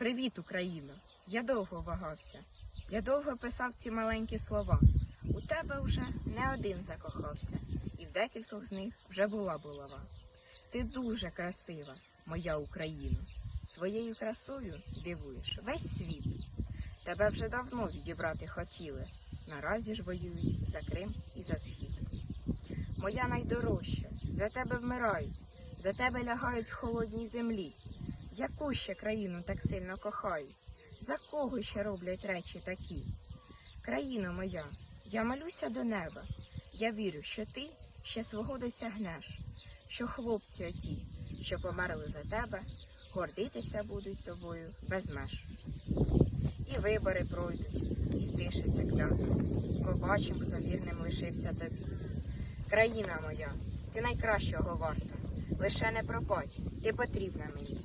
Привіт, Україно! Я довго вагався. Я довго писав ці маленькі слова. У тебе вже не один закохався, і в декількох з них вже була булава. Ти дуже красива, моя Україна. Своєю красою дивуєш весь світ. Тебе вже давно відібрати хотіли. Наразі ж воюють за Крим і за схід. Моя найдорожча, за тебе вмирають, за тебе лягають в холодній землі. Яку ще країну так сильно кохають? За кого ще роблять речі такі? Країно моя, я молюся до неба. Я вірю, що ти ще свого досягнеш, що хлопці оті, що померли за тебе, гордитися будуть тобою без меж. І вибори пройдуть, і стишиться клятва. Побачим, хто вірним лишився тобі. Країна моя, ти найкращого варта. Лише не пропадь, ти потрібна мені.